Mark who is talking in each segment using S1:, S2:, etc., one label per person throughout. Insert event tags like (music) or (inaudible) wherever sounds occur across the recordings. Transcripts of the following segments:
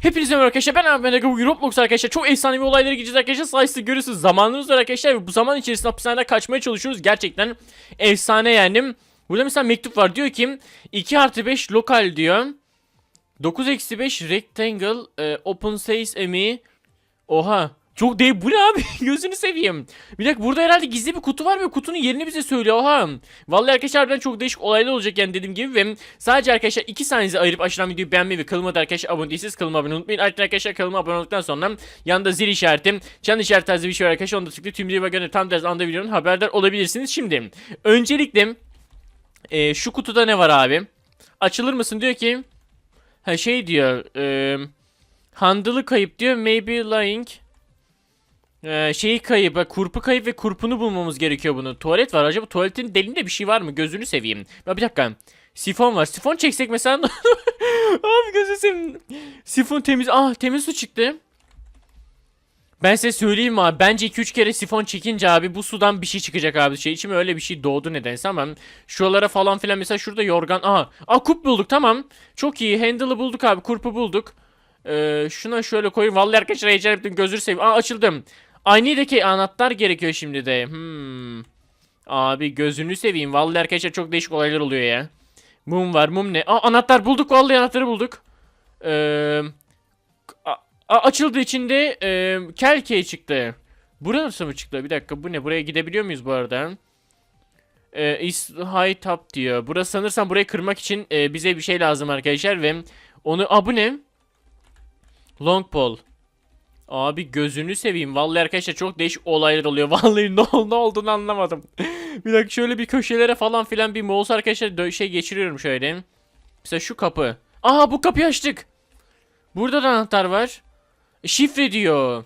S1: Hepinize merhaba arkadaşlar ben Ahmet bugün Roblox arkadaşlar çok efsanevi olaylara gideceğiz arkadaşlar. Sayısı görüyorsunuz zamanımız var arkadaşlar. Bu zaman içerisinde hapishaneden kaçmaya çalışıyoruz. Gerçekten efsane yani. Burada mesela mektup var diyor ki 2 artı 5 lokal diyor. 9 eksi 5 rectangle e, open space emi. Oha çok değil bu ne abi? (laughs) Gözünü seveyim. Bir dakika burada herhalde gizli bir kutu var ve kutunun yerini bize söylüyor. Oha. Vallahi arkadaşlar harbiden çok değişik olaylar olacak yani dediğim gibi ve sadece arkadaşlar 2 saniyenizi ayırıp aşağıdan videoyu beğenmeyi ve kanalıma da arkadaşlar abone değilseniz kanalıma abone unutmayın. Ayrıca arkadaşlar kanalıma abone olduktan sonra yanında zil işareti, çan işareti tarzı bir şey var arkadaşlar. Onu da tıklayıp tüm videoya göre tam tersi anda videonun haberdar olabilirsiniz. Şimdi öncelikle e, şu kutuda ne var abi? Açılır mısın? Diyor ki ha şey diyor e, handle'ı kayıp diyor. Maybe lying ee, şeyi kayıp, bak, kurpu kayıp ve kurpunu bulmamız gerekiyor bunu. Tuvalet var. Acaba tuvaletin delinde bir şey var mı? Gözünü seveyim. Ya bir dakika. Sifon var. Sifon çeksek mesela. (laughs) abi gözünü seveyim. Sifon temiz. Ah temiz su çıktı. Ben size söyleyeyim abi. Bence 2-3 kere sifon çekince abi bu sudan bir şey çıkacak abi. Şey içime öyle bir şey doğdu nedense ama şuralara falan filan mesela şurada yorgan. Aha. Aa kup bulduk tamam. Çok iyi. Handle'ı bulduk abi. Kurpu bulduk. Ee, şuna şöyle koyayım. Vallahi arkadaşlar heyecan ettim. Gözünü seveyim. Aa açıldım. Aynıdaki anahtar gerekiyor şimdi de. Hmm. Abi gözünü seveyim. Vallahi arkadaşlar çok değişik olaylar oluyor ya. Mum var. Mum ne? Aa anahtar bulduk. Vallahi anahtarı bulduk. Ee, açıldı içinde e, kelkey çıktı. Burası mı çıktı? Bir dakika bu ne? Buraya gidebiliyor muyuz bu arada? Ee, is high top diyor. Burası sanırsam burayı kırmak için e, bize bir şey lazım arkadaşlar ve onu... Aa bu ne? Long pole. Abi gözünü seveyim. Vallahi arkadaşlar çok değişik olaylar oluyor. (laughs) Vallahi ne, ne olduğunu anlamadım. (laughs) bir dakika şöyle bir köşelere falan filan bir mouse arkadaşlar şey geçiriyorum şöyle. Mesela şu kapı. Aha bu kapıyı açtık. Burada da anahtar var. E, Şifre diyor.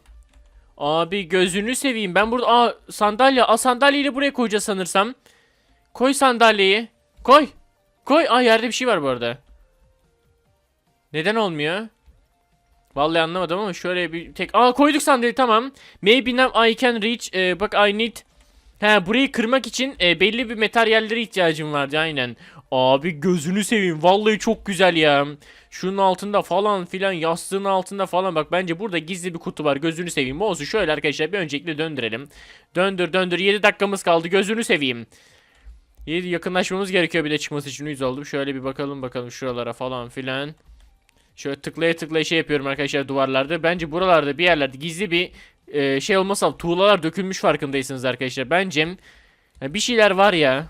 S1: Abi gözünü seveyim. Ben burada aa sandalye. Aa sandalyeyi de buraya koyacağız sanırsam. Koy sandalyeyi. Koy. Koy. Aa yerde bir şey var bu arada. Neden olmuyor? Vallahi anlamadım ama şöyle bir tek... Aa koyduk sandalye tamam. Maybe now I can reach... e, bak I need... He burayı kırmak için e, belli bir materyallere ihtiyacım vardı aynen. Abi gözünü seveyim. Vallahi çok güzel ya. Şunun altında falan filan yastığın altında falan bak bence burada gizli bir kutu var. Gözünü seveyim. Bu olsun şöyle arkadaşlar bir öncelikle döndürelim. Döndür döndür 7 dakikamız kaldı. Gözünü seveyim. 7 yakınlaşmamız gerekiyor bir de çıkması için yüz oldu. Şöyle bir bakalım bakalım şuralara falan filan. Şöyle tıklaya tıklaya şey yapıyorum arkadaşlar duvarlarda. Bence buralarda bir yerlerde gizli bir e, şey olmasa tuğlalar dökülmüş farkındaysınız arkadaşlar. Bence ya bir şeyler var ya.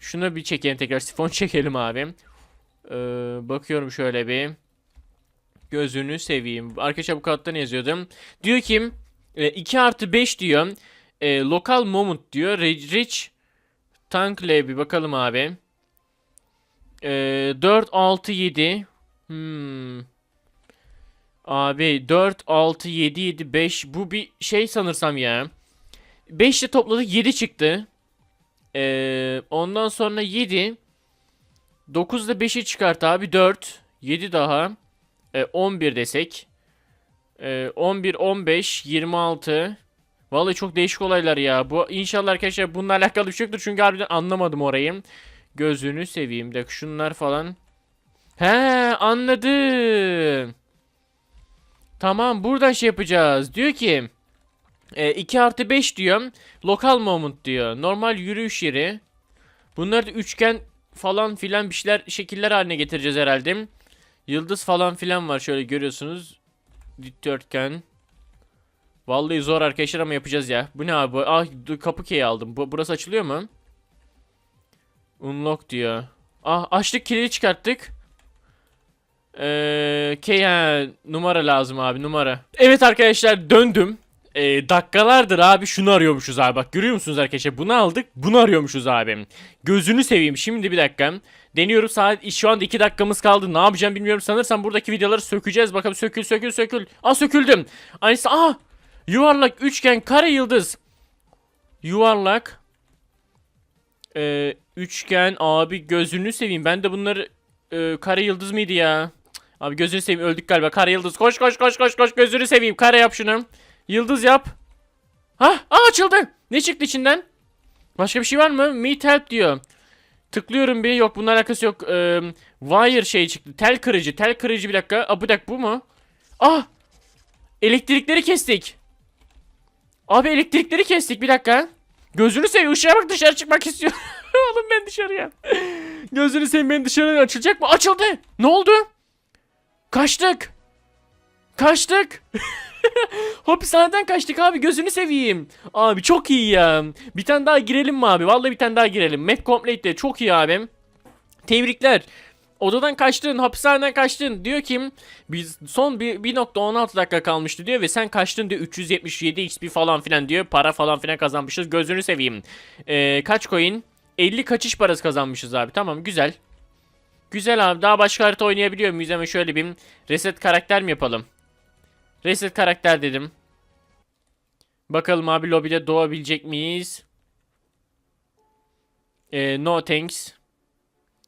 S1: Şunu bir çekelim tekrar. Sifon (laughs) çekelim abi. Ee, bakıyorum şöyle bir. Gözünü seveyim. Arkadaşlar bu kağıtta ne yazıyordum? Diyor ki e, 2 artı 5 diyor. E, local moment diyor. Re- Rich Tankle bir bakalım abi. E, 4, 6, 7. Hmm. Abi 4, 6, 7, 7, 5. Bu bir şey sanırsam ya. 5 ile topladık 7 çıktı. Ee, ondan sonra 7. 9 ile 5'i çıkart abi 4. 7 daha. Ee, 11 desek. Ee, 11, 15, 26. Vallahi çok değişik olaylar ya. Bu inşallah arkadaşlar bununla alakalı bir şey yoktur. Çünkü harbiden anlamadım orayı. Gözünü seveyim de şunlar falan. He anladım. Tamam buradan şey yapacağız. Diyor ki e, 2 artı 5 diyor. Lokal moment diyor. Normal yürüyüş yeri. Bunları da üçgen falan filan bir şeyler şekiller haline getireceğiz herhalde. Yıldız falan filan var şöyle görüyorsunuz. Dikdörtgen. Vallahi zor arkadaşlar ama yapacağız ya. Bu ne abi? Ah kapı key aldım. Bu, burası açılıyor mu? Unlock diyor. Ah açtık kilidi çıkarttık. Eee key ha, numara lazım abi numara. Evet arkadaşlar döndüm. Ee, dakikalardır abi şunu arıyormuşuz abi. Bak görüyor musunuz arkadaşlar? Bunu aldık. Bunu arıyormuşuz abi. Gözünü seveyim. Şimdi bir dakika. Deniyorum saat şu anda 2 dakikamız kaldı. Ne yapacağım bilmiyorum. Sanırsam buradaki videoları sökeceğiz. Bakalım sökül sökül sökül. Aa söküldüm. Aynısı aa yuvarlak üçgen kare yıldız. Yuvarlak. Ee, üçgen abi gözünü seveyim. Ben de bunları e, kare yıldız mıydı ya? Abi gözünü seveyim öldük galiba. Kare yıldız. Koş koş koş koş koş gözünü seveyim. Kare yap şunu. Yıldız yap. Ha, açıldı. Ne çıktı içinden? Başka bir şey var mı? Meet help diyor. Tıklıyorum bir. Yok bunun alakası yok. Ee, wire şey çıktı. Tel kırıcı. Tel kırıcı bir dakika. Aa, bir dakika bu mu? Ah! Elektrikleri kestik. Abi elektrikleri kestik bir dakika. Gözünü seveyim ışığa bak dışarı çıkmak istiyorum. (laughs) Oğlum ben dışarıya. Gözünü seveyim ben dışarı açılacak mı? Açıldı. Ne oldu? Kaçtık. Kaçtık. (laughs) Hapishaneden kaçtık abi gözünü seveyim. Abi çok iyi ya. Bir tane daha girelim mi abi? Vallahi bir tane daha girelim. Map complete çok iyi abim. Tebrikler. Odadan kaçtın, hapishaneden kaçtın. Diyor ki biz son bir 1.16 dakika kalmıştı diyor ve sen kaçtın diyor 377 XP falan filan diyor. Para falan filan kazanmışız. Gözünü seveyim. Ee, kaç coin? 50 kaçış parası kazanmışız abi. Tamam güzel. Güzel abi. Daha başka harita oynayabiliyor muyuz? Hemen şöyle bir reset karakter mi yapalım? Reset karakter dedim. Bakalım abi lobide doğabilecek miyiz? Ee, no thanks.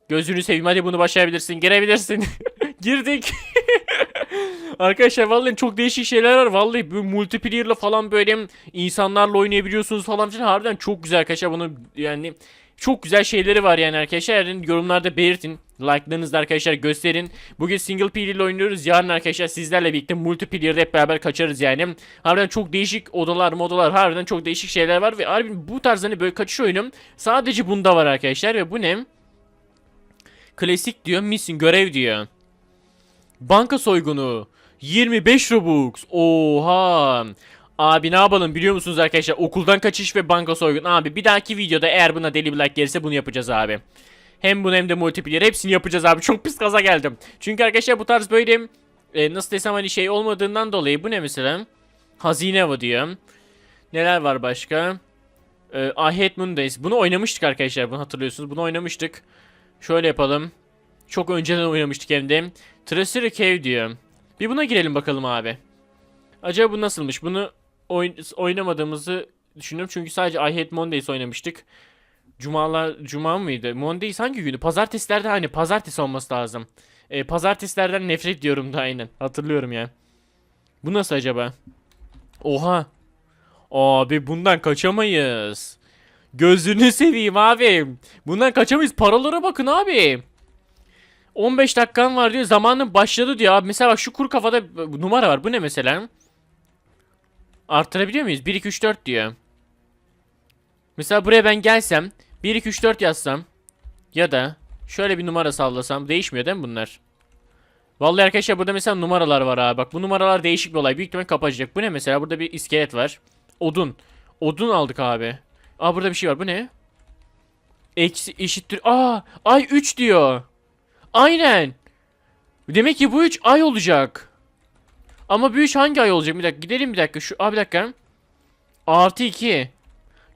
S1: Gözünü seveyim hadi bunu başarabilirsin. Girebilirsin. (laughs) Girdik. (laughs) Arkadaşlar vallahi çok değişik şeyler var. Vallahi bu multiplayer'la falan böyle insanlarla oynayabiliyorsunuz falan filan. Harbiden çok güzel arkadaşlar bunu yani çok güzel şeyleri var yani arkadaşlar. Yani yorumlarda belirtin. Like'larınızı da arkadaşlar gösterin. Bugün single player ile oynuyoruz. Yarın arkadaşlar sizlerle birlikte multiplayer'da hep beraber kaçarız yani. Harbiden çok değişik odalar modalar harbiden çok değişik şeyler var. Ve harbiden bu tarz hani böyle kaçış oyunu sadece bunda var arkadaşlar. Ve bu ne? Klasik diyor, mission görev diyor. Banka soygunu. 25 Robux. Oha. Abi ne yapalım biliyor musunuz arkadaşlar? Okuldan kaçış ve banka soygunu. Abi bir dahaki videoda eğer buna deli bir like gelirse bunu yapacağız abi. Hem bunu hem de multiplayer hepsini yapacağız abi. Çok pis kaza geldim. Çünkü arkadaşlar bu tarz böyle e, nasıl desem hani şey olmadığından dolayı bu ne mesela? Hazine avı diyor. Neler var başka? E, I Hate Mondays. Bunu oynamıştık arkadaşlar. Bunu hatırlıyorsunuz. Bunu oynamıştık. Şöyle yapalım. Çok önceden oynamıştık hem de. Tracer Cave diyor. Bir buna girelim bakalım abi. Acaba bu nasılmış? Bunu oyn- oynamadığımızı düşünüyorum. Çünkü sadece I Hate Mondays oynamıştık. Cumalar, cuma mıydı? Mondays hangi gündü? Pazartesilerde hani pazartesi olması lazım. Ee, pazartesilerden nefret diyorum da aynen. Hatırlıyorum ya. Bu nasıl acaba? Oha. Abi bundan kaçamayız. Gözünü seveyim abi. Bundan kaçamayız. Paralara bakın abi. 15 dakikan var diyor. Zamanın başladı diyor abi. Mesela bak şu kuru kafada numara var. Bu ne mesela? Artırabiliyor muyuz? 1 2 3 4 diyor. Mesela buraya ben gelsem 1 2 3 4 yazsam ya da şöyle bir numara sallasam değişmiyor değil mi bunlar? Vallahi arkadaşlar burada mesela numaralar var abi. Bak bu numaralar değişik bir olay. Büyük ihtimal kapatacak. Bu ne mesela? Burada bir iskelet var. Odun. Odun aldık abi. Aa burada bir şey var. Bu ne? Eksi eşittir. Aa ay 3 diyor. Aynen. Demek ki bu 3 ay olacak. Ama bu 3 hangi ay olacak? Bir dakika gidelim bir dakika. Şu Aa bir dakika. Artı 2.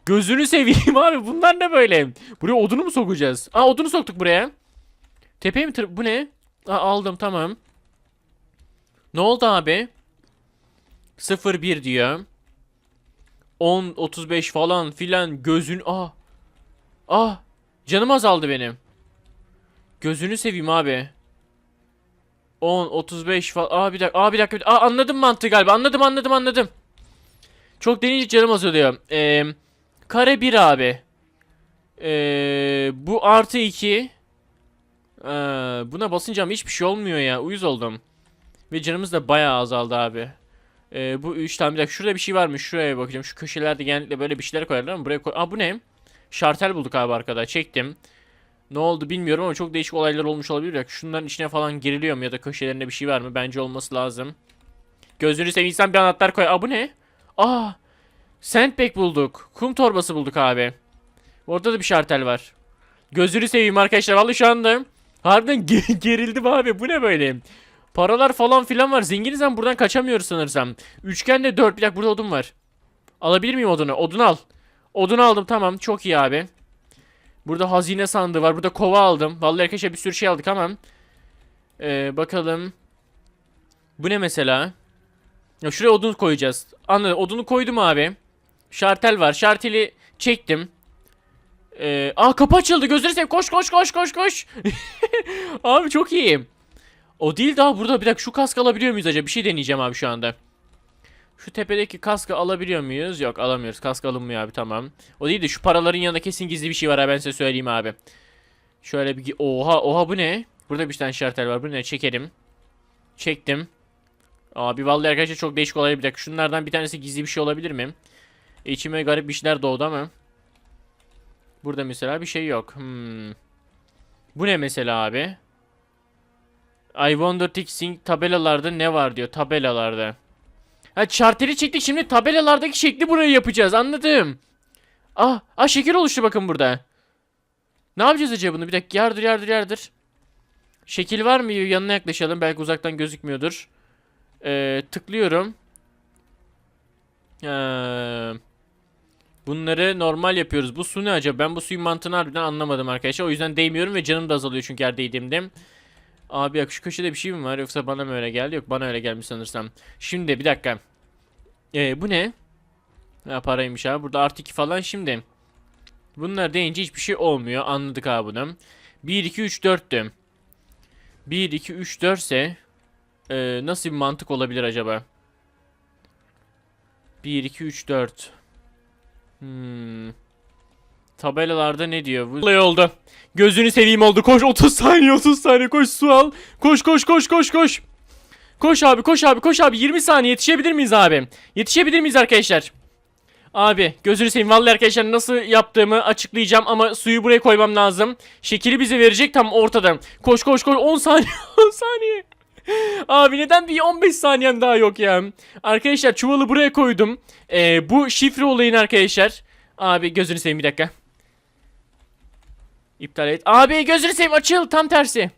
S1: Gözünü seveyim (laughs) abi. Bunlar ne böyle? Buraya odunu mu sokacağız? Aa odunu soktuk buraya. Tepeye mi. Bu ne? Aa aldım tamam. Ne oldu abi? 01 diyor. 10 35 falan filan gözün ah. Ah canım azaldı benim. Gözünü seveyim abi. 10 35 falan. Aa bir dakika. Aa bir dakika. Aa anladım mantığı galiba. Anladım anladım anladım. Çok denince canım azalıyor. Ee, kare 1 abi. Ee, bu artı 2. Ee, buna basınca ama hiçbir şey olmuyor ya. Uyuz oldum. Ve canımız da bayağı azaldı abi. Ee, bu 3 tane bir dakika şurada bir şey var mı? Şuraya bakacağım. Şu köşelerde genellikle böyle bir şeyler koyarlar ama buraya koy. Aa bu ne? Şartel bulduk abi arkada. Çektim. Ne oldu bilmiyorum ama çok değişik olaylar olmuş olabilir. Şunların içine falan giriliyor mu ya da köşelerinde bir şey var mı? Bence olması lazım. Gözünü seveyim bir anahtar koy. Aa bu ne? Aa! Sandbag bulduk. Kum torbası bulduk abi. Orada da bir şartel var. Gözünü seveyim arkadaşlar. Vallahi şu anda harbiden ge- (laughs) gerildim abi. Bu ne böyle? Paralar falan filan var. Zenginiz ama buradan kaçamıyoruz sanırsam. Üçgende 4. Bir dakika burada odun var. Alabilir miyim odunu? Odun al. Odunu aldım tamam. Çok iyi abi. Burada hazine sandığı var. Burada kova aldım. Vallahi arkadaşlar bir sürü şey aldık ama. Ee, bakalım. Bu ne mesela? Ya şuraya odun koyacağız. Anladım. Odunu koydum abi. Şartel var. Şarteli çektim. Ee, aa kapı açıldı. Gözünü seveyim. Koş koş koş koş koş. (laughs) abi çok iyi. O değil daha burada bir dakika şu kask alabiliyor muyuz acaba? Bir şey deneyeceğim abi şu anda. Şu tepedeki kaskı alabiliyor muyuz? Yok alamıyoruz. Kask alınmıyor abi tamam. O değil de şu paraların yanında kesin gizli bir şey var ha ben size söyleyeyim abi. Şöyle bir oha oha bu ne? Burada bir tane şartel var. Bu ne? Çekelim. Çektim. Abi vallahi arkadaşlar çok değişik olabilir. Bir dakika şunlardan bir tanesi gizli bir şey olabilir mi? İçime garip bir şeyler doğdu ama. Burada mesela bir şey yok. Hmm. Bu ne mesela abi? I wonder Tixing tabelalarda ne var diyor tabelalarda. Ha charteri çektik şimdi tabelalardaki şekli buraya yapacağız anladım. Ah, ah şeker oluştu bakın burada. Ne yapacağız acaba bunu? Bir dakika yardır yardır yardır. Şekil var mı? Yanına yaklaşalım. Belki uzaktan gözükmüyordur. Ee, tıklıyorum. Ee, bunları normal yapıyoruz. Bu su ne acaba? Ben bu suyun mantığını harbiden anlamadım arkadaşlar. O yüzden değmiyorum ve canım da azalıyor çünkü her değdiğimde. Abi bak şu köşede bir şey mi var yoksa bana mı öyle geldi? Yok bana öyle gelmiş sanırsam. Şimdi bir dakika. Ee, bu ne? Ha paraymış abi. Burada artı 2 falan şimdi. Bunlar deyince hiçbir şey olmuyor. Anladık abi bunu. 1, 2, 3, 4'tü. 1, 2, 3, 4 ise ee, nasıl bir mantık olabilir acaba? 1, 2, 3, 4. Hmm. Tabelalarda ne diyor? Bu olay oldu. Gözünü seveyim oldu. Koş 30 saniye 30 saniye koş su al. Koş koş koş koş koş. Koş abi koş abi koş abi 20 saniye yetişebilir miyiz abi? Yetişebilir miyiz arkadaşlar? Abi gözünü seveyim vallahi arkadaşlar nasıl yaptığımı açıklayacağım ama suyu buraya koymam lazım. Şekili bize verecek tam ortada. Koş koş koş 10 saniye (laughs) 10 saniye. (laughs) Abi neden bir 15 saniyem daha yok ya? Arkadaşlar çuvalı buraya koydum. Ee, bu şifre olayın arkadaşlar. Abi gözünü seveyim bir dakika. İptal et. Abi gözünü seveyim açıl tam tersi.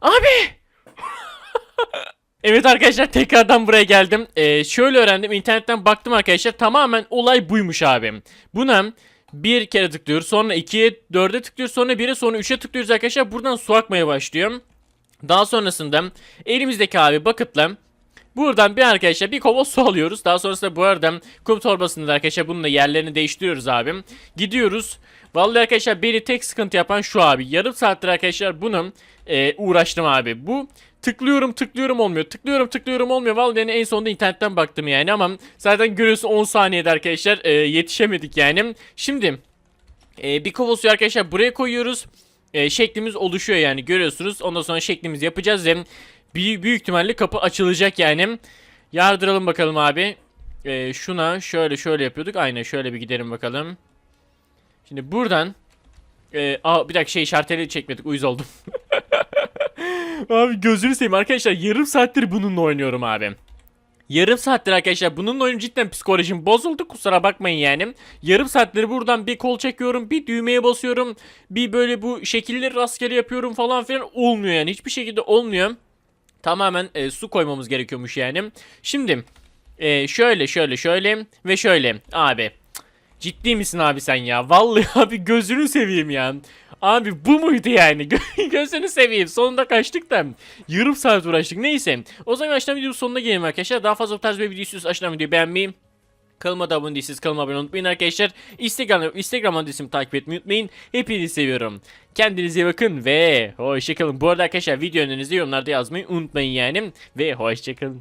S1: Abi. (laughs) evet arkadaşlar tekrardan buraya geldim. Ee, şöyle öğrendim internetten baktım arkadaşlar tamamen olay buymuş abi. Buna bir kere tıklıyoruz sonra 2'ye 4'e tıklıyoruz sonra 1'e sonra 3'e tıklıyoruz arkadaşlar buradan su akmaya başlıyor. Daha sonrasında elimizdeki abi bucket'la Buradan bir arkadaşlar bir kova su (laughs) alıyoruz. Daha sonrasında bu arada kum torbasında da arkadaşlar bununla yerlerini değiştiriyoruz abim. Gidiyoruz. Vallahi arkadaşlar beni tek sıkıntı yapan şu abi. Yarım saattir arkadaşlar bunun e, uğraştım abi. Bu tıklıyorum tıklıyorum olmuyor. Tıklıyorum tıklıyorum olmuyor. Vallahi en sonunda internetten baktım yani ama zaten görüyorsun 10 saniyede arkadaşlar e, yetişemedik yani. Şimdi e, bir kova suyu arkadaşlar buraya koyuyoruz. E, şeklimiz oluşuyor yani görüyorsunuz. Ondan sonra şeklimizi yapacağız ve büyük, büyük ihtimalle kapı açılacak yani. Yardıralım bakalım abi. E, şuna şöyle şöyle yapıyorduk. Aynen şöyle bir gidelim bakalım. Şimdi buradan e, aa, bir dakika şey şarteli çekmedik uyuz oldum. (laughs) abi gözünü seveyim arkadaşlar yarım saattir bununla oynuyorum abi. Yarım saattir arkadaşlar bununla oyun cidden psikolojim bozuldu kusura bakmayın yani. Yarım saattir buradan bir kol çekiyorum bir düğmeye basıyorum bir böyle bu şekilleri rastgele yapıyorum falan filan olmuyor yani hiçbir şekilde olmuyor. Tamamen e, su koymamız gerekiyormuş yani. Şimdi e, şöyle şöyle şöyle ve şöyle abi. Ciddi misin abi sen ya? Vallahi (laughs) abi gözünü seveyim ya. Abi bu muydu yani? (laughs) Gö- Gözünü seveyim. Sonunda kaçtık da. Yarım saat uğraştık. Neyse. O zaman aşağıdan videonun sonuna gelelim arkadaşlar. Daha fazla bu tarz bir video istiyorsanız aşağıdan videoyu beğenmeyi. Kanalıma da abone değilseniz kanalıma abone unutmayın arkadaşlar. Instagram, Instagram adresimi takip etmeyi unutmayın. Hepinizi seviyorum. Kendinize bakın ve hoşçakalın. Bu arada arkadaşlar video önerinizi yorumlarda yazmayı unutmayın yani. Ve hoşçakalın.